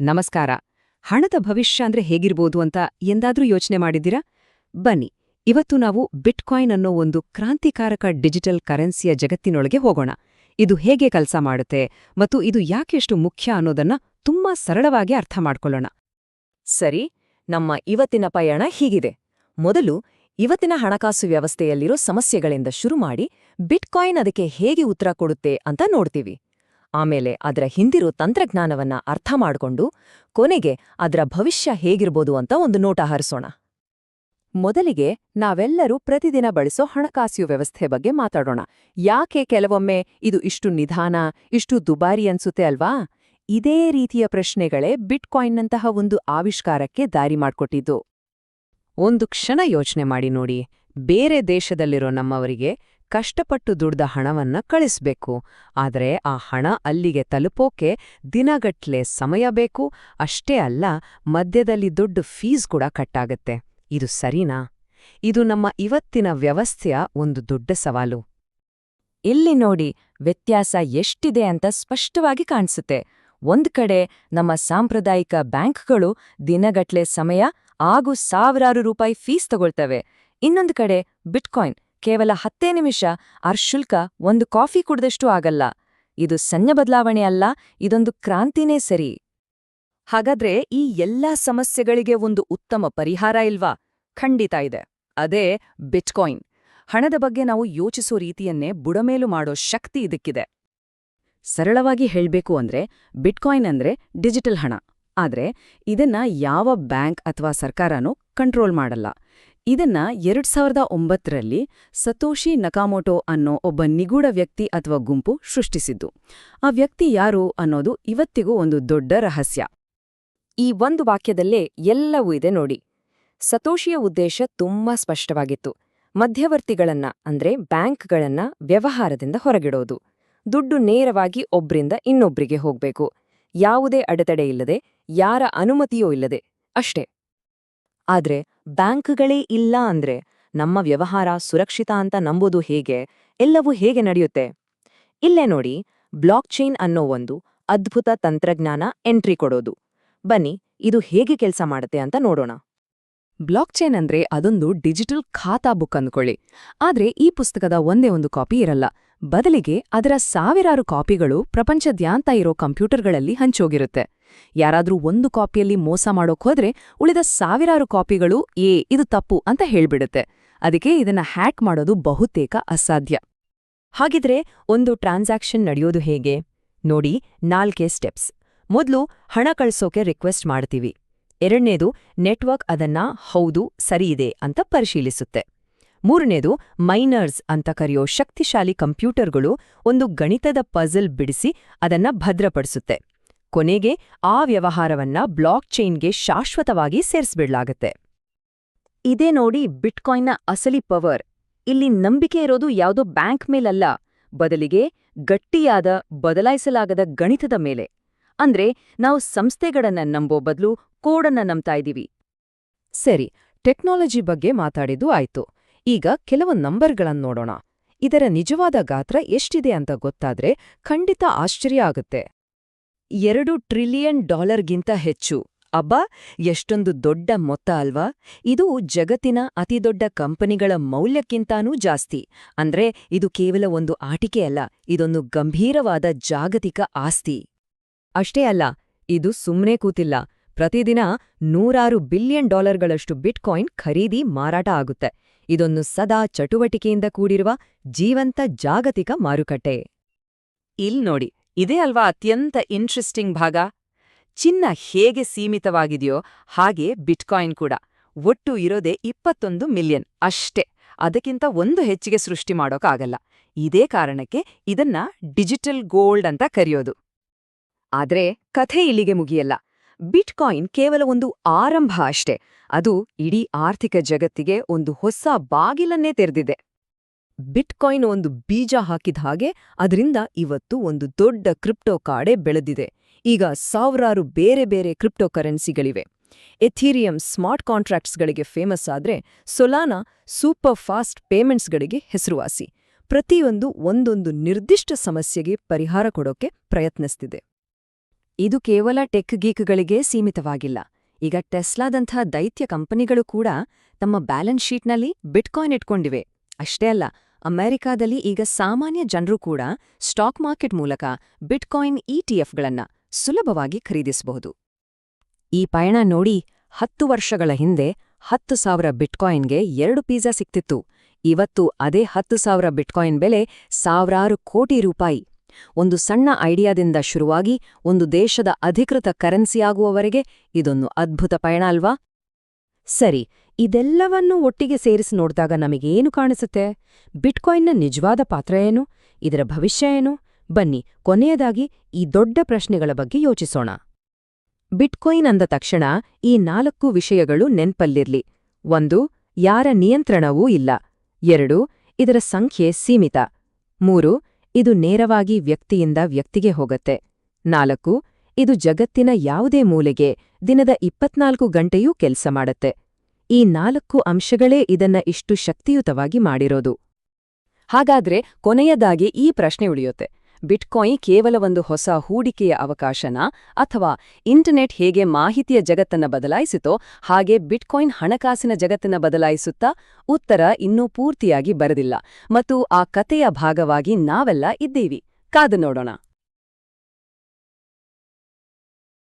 ನಮಸ್ಕಾರ. ಹಣದ ಭವಿಷ್ಯ ಅಂದ್ರೆ ಹೇಗಿರ್ಬೋದು ಅಂತ ಎಂದಾದ್ರೂ ಯೋಚನೆ ಮಾಡಿದ್ದೀರಾ? ಬನ್ನಿ, ಇವತ್ತು ನಾವು ಬಿಟ್ಕಾಯಿನ್ ಅನ್ನೋ ಒಂದು ಕ್ರಾಂತಿಕಾರಕ ಡಿಜಿಟಲ್ ಕರೆನ್ಸಿಯ ಜಗತ್ತಿನೊಳಗೆ ಹೋಗೋಣ. ಇದು ಹೇಗೆ ಕೆಲಸ ಮಾಡುತ್ತೆ ಮತ್ತು ಇದು ಯಾಕೆಷ್ಟು ಮುಖ್ಯ ಅನ್ನೋದನ್ನ ತುಂಬಾ ಸರಳವಾಗಿ ಅರ್ಥ ಮಾಡ್ಕೊಳ್ಳೋಣ. ಸರಿ, ನಮ್ಮ ಇವತ್ತಿನ ಪಯಣ ಹೀಗಿದೆ. ಮೊದಲು ಇವತ್ತಿನ ಹಣಕಾಸು ವ್ಯವಸ್ಥೆಯಲ್ಲಿರೋ ಸಮಸ್ಯೆಗಳಿಂದ ಶುರು ಮಾಡಿ ಬಿಟ್ಕಾಯಿನ್ ಅದಕ್ಕೆ ಹೇಗೆ ಉತ್ತರ ಕೊಡುತ್ತೆ ಅಂತ ನೋಡ್ತೀವಿ. ಆಮೇಲೆ ಅದರ ಹಿಂದಿರೋ ತಂತ್ರಜ್ಞಾನವನ್ನ ಅರ್ಥ ಮಾಡ್ಕೊಂಡು ಕೊನೆಗೆ ಅದರ ಭವಿಷ್ಯ ಹೇಗಿರ್ಬೋದು ಅಂತ ಒಂದು ನೋಟ ಹರಿಸೋಣ. ಮೊದಲಿಗೆ ನಾವೆಲ್ಲರೂ ಪ್ರತಿದಿನ ಬಳಸೋ ಹಣಕಾಸು ವ್ಯವಸ್ಥೆ ಬಗ್ಗೆ ಮಾತಾಡೋಣ. ಯಾಕೆ ಕೆಲವೊಮ್ಮೆ ಇದು ಇಷ್ಟು ನಿಧಾನ, ಇಷ್ಟು ದುಬಾರಿ ಅನ್ಸುತ್ತೆ ಅಲ್ವಾ? ಇದೇ ರೀತಿಯ ಪ್ರಶ್ನೆಗಳೇ ಬಿಟ್ಕಾಯಿನ್ನಂತಹ ಒಂದು ಆವಿಷ್ಕಾರಕ್ಕೆ ದಾರಿ ಮಾಡಿಕೊಟ್ಟಿದ್ದು. ಒಂದು ಕ್ಷಣ ಯೋಚನೆ ಮಾಡಿ ನೋಡಿ. ಬೇರೆ ದೇಶದಲ್ಲಿರೋ ನಮ್ಮವರಿಗೆ ಕಷ್ಟಪಟ್ಟು ದುಡ್ದ ಹಣವನ್ನ ಕಳಿಸ್ಬೇಕು. ಆದರೆ ಆ ಹಣ ಅಲ್ಲಿಗೆ ತಲುಪೋಕೆ ದಿನಗಟ್ಲೆ ಸಮಯ ಬೇಕು. ಅಷ್ಟೇ ಅಲ್ಲ, ಮಧ್ಯದಲ್ಲಿ ದೊಡ್ಡ ಫೀಸ್ ಕೂಡ ಕಟ್ಟಾಗತ್ತೆ. ಇದು ಸರಿನಾ? ಇದು ನಮ್ಮ ಇವತ್ತಿನ ವ್ಯವಸ್ಥೆಯ ಒಂದು ದೊಡ್ಡ ಸವಾಲು. ಇಲ್ಲಿ ನೋಡಿ, ವ್ಯತ್ಯಾಸ ಎಷ್ಟಿದೆ ಅಂತ ಸ್ಪಷ್ಟವಾಗಿ ಕಾಣಿಸುತ್ತೆ. ಒಂದು ಕಡೆ ನಮ್ಮ ಸಾಂಪ್ರದಾಯಿಕ ಬ್ಯಾಂಕ್ಗಳು ದಿನಗಟ್ಲೆ ಸಮಯ ಹಾಗೂ ಸಾವಿರಾರು ರೂಪಾಯಿ ಫೀಸ್ ತಗೊಳ್ತವೆ. ಇನ್ನೊಂದು ಕಡೆ ಬಿಟ್ಕಾಯಿನ್. ಕೇವಲ ಹತ್ತೇ ನಿಮಿಷ ಅರ್ಶುಲ್ಕ ಒಂದು ಕಾಫಿ ಕುಡಿದಷ್ಟು ಆಗಲ್ಲ. ಇದು ಸಣ್ಣ ಬದಲಾವಣೆ ಅಲ್ಲ, ಇದೊಂದು ಕ್ರಾಂತಿನೇ ಸರಿ. ಹಾಗಾದ್ರೆ ಈ ಎಲ್ಲಾ ಸಮಸ್ಯೆಗಳಿಗೆ ಒಂದು ಉತ್ತಮ ಪರಿಹಾರ ಇಲ್ವಾ? ಖಂಡಿತ ಇದೆ. ಅದೇ ಬಿಟ್ಕಾಯಿನ್. ಹಣದ ಬಗ್ಗೆ ನಾವು ಯೋಚಿಸೋ ರೀತಿಯನ್ನೇ ಬುಡಮೇಲು ಮಾಡೋ ಶಕ್ತಿ ಇದಕ್ಕಿದೆ. ಸರಳವಾಗಿ ಹೇಳಬೇಕು ಅಂದ್ರೆ, ಬಿಟ್ಕಾಯಿನ್ ಅಂದ್ರೆ ಡಿಜಿಟಲ್ ಹಣ. ಆದ್ರೆ, ಇದನ್ನ ಯಾವ ಬ್ಯಾಂಕ್ ಅಥವಾ ಸರ್ಕಾರನೂ ಕಂಟ್ರೋಲ್ ಮಾಡಲ್ಲ. ಇದನ್ನ ಎರಡ್ ಸಾವಿರದ ಒಂಬತ್ತರಲ್ಲಿ ಸತೋಶಿ ನಕಾಮೋಟೋ ಅನ್ನೋ ಒಬ್ಬ ನಿಗೂಢ ವ್ಯಕ್ತಿ ಅಥವಾ ಗುಂಪು ಸೃಷ್ಟಿಸಿದ್ದು. ಆ ವ್ಯಕ್ತಿ ಯಾರು ಅನ್ನೋದು ಇವತ್ತಿಗೂ ಒಂದು ದೊಡ್ಡ ರಹಸ್ಯ. ಈ ಒಂದು ವಾಕ್ಯದಲ್ಲೇ ಎಲ್ಲವೂ ಇದೆ ನೋಡಿ. ಸತೋಷಿಯ ಉದ್ದೇಶ ತುಂಬಾ ಸ್ಪಷ್ಟವಾಗಿತ್ತು. ಮಧ್ಯವರ್ತಿಗಳನ್ನ, ಅಂದ್ರೆ ಬ್ಯಾಂಕ್ಗಳನ್ನ ವ್ಯವಹಾರದಿಂದ ಹೊರಗಿಡೋದು. ದುಡ್ಡು ನೇರವಾಗಿ ಒಬ್ರಿಂದ ಇನ್ನೊಬ್ರಿಗೆ ಹೋಗ್ಬೇಕು. ಯಾವುದೇ ಅಡೆತಡೆ ಇಲ್ಲದೆ, ಯಾರ ಅನುಮತಿಯೂ ಇಲ್ಲದೆ, ಅಷ್ಟೇ. ಆದ್ರೆ ಬ್ಯಾಂಕ್ಗಳೇ ಇಲ್ಲ ಅಂದ್ರೆ ನಮ್ಮ ವ್ಯವಹಾರ ಸುರಕ್ಷಿತ ಅಂತ ನಂಬೋದು ಹೇಗೆ? ಎಲ್ಲವೂ ಹೇಗೆ ನಡೆಯುತ್ತೆ? ಇಲ್ಲೇ ನೋಡಿ, ಬ್ಲಾಕ್ ಚೈನ್ ಅನ್ನೋ ಒಂದು ಅದ್ಭುತ ತಂತ್ರಜ್ಞಾನ ಎಂಟ್ರಿ ಕೊಡೋದು. ಬನ್ನಿ, ಇದು ಹೇಗೆ ಕೆಲಸ ಮಾಡುತ್ತೆ ಅಂತ ನೋಡೋಣ. ಬ್ಲಾಕ್ ಚೈನ್ ಅಂದ್ರೆ ಅದೊಂದು ಡಿಜಿಟಲ್ ಖಾತಾ ಬುಕ್ ಅಂದ್ಕೊಳ್ಳಿ. ಆದ್ರೆ ಈ ಪುಸ್ತಕದ ಒಂದೇ ಒಂದು ಕಾಪಿ ಇರಲ್ಲ. ಬದಲಿಗೆ ಅದರ ಸಾವಿರಾರು ಕಾಪಿಗಳು ಪ್ರಪಂಚದ್ಯಾಂತ ಇರೋ ಕಂಪ್ಯೂಟರ್ಗಳಲ್ಲಿ ಹಂಚೋಗಿರುತ್ತೆ. ಯಾರಾದ್ರೂ ಒಂದು ಕಾಪಿಯಲ್ಲಿ ಮೋಸ ಮಾಡೋಕ್ ಹೋದ್ರೆ ಉಳಿದ ಸಾವಿರಾರು ಕಾಪಿಗಳು ಏ, ಇದು ತಪ್ಪು ಅಂತ ಹೇಳ್ಬಿಡುತ್ತೆ. ಅದಕ್ಕೆ ಇದನ್ನ ಹ್ಯಾಕ್ ಮಾಡೋದು ಬಹುತೇಕ ಅಸಾಧ್ಯ. ಹಾಗಿದ್ರೆ ಒಂದು ಟ್ರಾನ್ಸಾಕ್ಷನ್ ನಡೆಯೋದು ಹೇಗೆ? ನೋಡಿ ನಾಲ್ಕೇ ಸ್ಟೆಪ್ಸ್. ಮೊದಲು ಹಣ ಕಳ್ಸೋಕೆ ರಿಕ್ವೆಸ್ಟ್ ಮಾಡ್ತೀವಿ. ಎರಡನೇದು ನೆಟ್ವರ್ಕ್ ಅದನ್ನ ಹೌದು ಸರಿಯಿದೆ ಅಂತ ಪರಿಶೀಲಿಸುತ್ತೆ. ಮೂರನೇದು ಮೈನರ್ಸ್ ಅಂತ ಕರೆಯೋ ಶಕ್ತಿಶಾಲಿ ಕಂಪ್ಯೂಟರ್ಗಳು ಒಂದು ಗಣಿತದ ಪಜಲ್ ಬಿಡಿಸಿ ಅದನ್ನ ಭದ್ರಪಡಿಸುತ್ತೆ. ಕೊನೆಗೆ ಆ ವ್ಯವಹಾರವನ್ನ ಬ್ಲಾಕ್ ಚೈನ್ಗೆ ಶಾಶ್ವತವಾಗಿ ಸೇರಿಸ್ಬಿಡ್ಲಾಗತ್ತೆ. ಇದೇ ನೋಡಿ ಬಿಟ್ಕಾಯಿನ್ನ ಅಸಲಿ ಪವರ್. ಇಲ್ಲಿ ನಂಬಿಕೆ ಇರೋದು ಯಾವುದೋ ಬ್ಯಾಂಕ್ ಮೇಲಲ್ಲ, ಬದಲಿಗೆ ಗಟ್ಟಿಯಾದ ಬದಲಾಯಿಸಲಾಗದ ಗಣಿತದ ಮೇಲೆ. ಅಂದ್ರೆ ನಾವು ಸಂಸ್ಥೆಗಳನ್ನ ನಂಬೋ ಬದಲು ಕೋಡನ್ನ ನಂಬ್ತಾ ಇದೀವಿ ಸರಿ, ಟೆಕ್ನಾಲಜಿ ಬಗ್ಗೆ ಮಾತಾಡಿದ್ದು ಆಯ್ತು. ಈಗ ಕೆಲವು ನಂಬರ್ಗಳನ್ನ ನೋಡೋಣ. ಇದರ ನಿಜವಾದ ಗಾತ್ರ ಎಷ್ಟಿದೆ ಅಂತ ಗೊತ್ತಾದ್ರೆ ಖಂಡಿತ ಆಶ್ಚರ್ಯ ಆಗುತ್ತೆ. ಎರಡು ಟ್ರಿಲಿಯನ್ ಡಾಲರ್ಗಿಂತ ಹೆಚ್ಚು. ಅಬ್ಬಾ, ಎಷ್ಟೊಂದು ದೊಡ್ಡ ಮೊತ್ತ ಅಲ್ವಾ? ಇದು ಜಗತ್ತಿನ ಅತಿದೊಡ್ಡ ಕಂಪನಿಗಳ ಮೌಲ್ಯಕ್ಕಿಂತಾನೂ ಜಾಸ್ತಿ. ಅಂದ್ರೆ ಇದು ಕೇವಲ ಒಂದು ಆಟಿಕೆ ಅಲ್ಲ, ಇದೊಂದು ಗಂಭೀರವಾದ ಜಾಗತಿಕ ಆಸ್ತಿ. ಅಷ್ಟೇ ಅಲ್ಲ, ಇದು ಸುಮ್ಮನೆ ಕೂತಿಲ್ಲ. ಪ್ರತಿದಿನ ನೂರಾರು ಬಿಲಿಯನ್ ಡಾಲರ್ಗಳಷ್ಟು ಬಿಟ್ಕಾಯಿನ್ ಖರೀದಿ ಮಾರಾಟ ಆಗುತ್ತೆ. ಇದೊಂದು ಸದಾ ಚಟುವಟಿಕೆಯಿಂದ ಕೂಡಿರುವ ಜೀವಂತ ಜಾಗತಿಕ ಮಾರುಕಟ್ಟೆ. ಇಲ್ ನೋಡಿ ಇದೇ ಅಲ್ವಾ ಅತ್ಯಂತ ಇಂಟ್ರೆಸ್ಟಿಂಗ್ ಭಾಗ? ಚಿನ್ನ ಹೇಗೆ ಸೀಮಿತವಾಗಿದೆಯೋ ಹಾಗೆ ಬಿಟ್ಕಾಯಿನ್ ಕೂಡ. ಒಟ್ಟು ಇರೋದೇ ಇಪ್ಪತ್ತೊಂದು ಮಿಲಿಯನ್ ಅಷ್ಟೇ. ಅದಕ್ಕಿಂತ ಒಂದು ಹೆಚ್ಚಿಗೆ ಸೃಷ್ಟಿ ಮಾಡೋಕ್ಕಾಗಲ್ಲ ಇದೇ ಕಾರಣಕ್ಕೆ ಇದನ್ನ ಡಿಜಿಟಲ್ ಗೋಲ್ಡ್ ಅಂತ ಕರೆಯೋದು. ಆದ್ರೆ ಕಥೆ ಇಲ್ಲಿಗೆ ಮುಗಿಯಲ್ಲ. ಬಿಟ್ಕಾಯಿನ್ ಕೇವಲ ಒಂದು ಆರಂಭ ಅಷ್ಟೇ. ಅದು ಇಡೀ ಆರ್ಥಿಕ ಜಗತ್ತಿಗೆ ಒಂದು ಹೊಸ ಬಾಗಿಲನ್ನೇ ತೆರೆದಿದೆ. ಬಿಟ್ಕಾಯಿನ್ ಒಂದು ಬೀಜ ಹಾಕಿದ ಹಾಗೆ ಅದರಿಂದ ಇವತ್ತು ಒಂದು ದೊಡ್ಡ ಕ್ರಿಪ್ಟೋ ಕಾಡೆ ಬೆಳೆದಿದೆ. ಈಗ ಸಾವಿರಾರು ಬೇರೆ ಬೇರೆ ಕ್ರಿಪ್ಟೋ ಕರೆನ್ಸಿಗಳಿವೆ. ಎಥೀರಿಯಂ ಸ್ಮಾರ್ಟ್ ಕಾಂಟ್ರಾಕ್ಟ್ಸ್ಗಳಿಗೆ ಫೇಮಸ್ ಆದ್ರೆ ಸೊಲಾನಾ ಸೂಪರ್ ಫಾಸ್ಟ್ ಪೇಮೆಂಟ್ಸ್ಗಳಿಗೆ ಹೆಸರುವಾಸಿ. ಪ್ರತಿಯೊಂದು ಒಂದೊಂದು ನಿರ್ದಿಷ್ಟ ಸಮಸ್ಯೆಗೆ ಪರಿಹಾರ ಕೊಡೋಕೆ ಪ್ರಯತ್ನಿಸ್ತಿದೆ. ಇದು ಕೇವಲ ಟೆಕ್ ಗೀಕ್ಗಳಿಗೆ ಸೀಮಿತವಾಗಿಲ್ಲ. ಈಗ ಟೆಸ್ಲಾದಂಥ ದೈತ್ಯ ಕಂಪನಿಗಳು ಕೂಡ ತಮ್ಮ ಬ್ಯಾಲೆನ್ಸ್ ಶೀಟ್ನಲ್ಲಿ ಬಿಟ್ಕಾಯಿನ್ ಇಟ್ಕೊಂಡಿವೆ. ಅಷ್ಟೇ ಅಲ್ಲ, ಅಮೆರಿಕಾದಲ್ಲಿ ಈಗ ಸಾಮಾನ್ಯ ಜನರು ಕೂಡ ಸ್ಟಾಕ್ ಮಾರ್ಕೆಟ್ ಮೂಲಕ ಬಿಟ್ಕಾಯಿನ್ ಇಟಿಎಫ್ಗಳನ್ನ ಸುಲಭವಾಗಿ ಖರೀದಿಸಬಹುದು. ಈ ಪಯಣ ನೋಡಿ ಹತ್ತು ವರ್ಷಗಳ ಹಿಂದೆ ಹತ್ತು ಸಾವಿರ ಬಿಟ್ಕಾಯಿನ್ಗೆ ಎರಡು ಪಿಜ್ಜಾ ಸಿಕ್ತಿತ್ತು. ಇವತ್ತು ಅದೇ ಹತ್ತು ಸಾವಿರ ಬಿಟ್ಕಾಯಿನ್ ಬೆಲೆ ಸಾವಿರಾರು ಕೋಟಿ ರೂಪಾಯಿ. ಒಂದು ಸಣ್ಣ ಐಡಿಯಾದಿಂದ ಶುರುವಾಗಿ ಒಂದು ದೇಶದ ಅಧಿಕೃತ ಕರೆನ್ಸಿಯಾಗುವವರೆಗೆ ಇದೊಂದು ಅದ್ಭುತ ಪಯಣ ಅಲ್ವಾ? ಸರಿ, ಇದೆಲ್ಲವನ್ನೂ ಒಟ್ಟಿಗೆ ಸೇರಿಸಿ ನೋಡಿದಾಗ ನಮಗೇನು ಕಾಣಿಸುತ್ತೆ? ಬಿಟ್ಕಾಯಿನ್ನ ನಿಜವಾದ ಪಾತ್ರ ಏನು? ಇದರ ಭವಿಷ್ಯ ಏನು? ಬನ್ನಿ, ಕೊನೆಯದಾಗಿ ಈ ದೊಡ್ಡ ಪ್ರಶ್ನೆಗಳ ಬಗ್ಗೆ ಯೋಚಿಸೋಣ. ಬಿಟ್ಕಾಯಿನ್ ಅಂದ ತಕ್ಷಣ ಈ ನಾಲ್ಕು ವಿಷಯಗಳು ನೆನ್ಪಲ್ಲಿರ್ಲಿ. ಒಂದು, ಯಾರ ನಿಯಂತ್ರಣವೂ ಇಲ್ಲ. ಎರಡು, ಇದರ ಸಂಖ್ಯೆ ಸೀಮಿತ. ಮೂರು, ಇದು ನೇರವಾಗಿ ವ್ಯಕ್ತಿಯಿಂದ ವ್ಯಕ್ತಿಗೆ ಹೋಗತ್ತೆ. ನಾಲ್ಕು ಇದು ಜಗತ್ತಿನ ಯಾವುದೇ ಮೂಲೆಗೆ ದಿನದ ಇಪ್ಪತ್ನಾಲ್ಕು ಗಂಟೆಯೂ ಕೆಲಸ ಮಾಡತ್ತೆ. ಈ ನಾಲ್ಕು ಅಂಶಗಳೇ ಇದನ್ನ ಇಷ್ಟು ಶಕ್ತಿಯುತವಾಗಿ ಮಾಡಿರೋದು. ಹಾಗಾದ್ರೆ ಕೊನೆಯದಾಗಿ ಈ ಪ್ರಶ್ನೆ ಉಳಿಯುತ್ತೆ. ಬಿಟ್ಕಾಯಿನ್ ಕೇವಲ ಒಂದು ಹೊಸ ಹೂಡಿಕೆಯ ಅವಕಾಶನಾ? ಅಥವಾ ಇಂಟರ್ನೆಟ್ ಹೇಗೆ ಮಾಹಿತಿಯ ಜಗತ್ತನ್ನ ಬದಲಾಯಿಸಿತೋ, ಹಾಗೆ ಬಿಟ್ಕಾಯಿನ್ ಹಣಕಾಸಿನ ಜಗತ್ತನ್ನ ಬದಲಾಯಿಸುತ್ತಾ? ಉತ್ತರ ಇನ್ನೂ ಪೂರ್ತಿಯಾಗಿ ಬರೆದಿಲ್ಲ. ಮತ್ತು ಆ ಕತೆಯ ಭಾಗವಾಗಿ ನಾವೆಲ್ಲ ಇದ್ದೀವಿ. ಕಾದು ನೋಡೋಣ.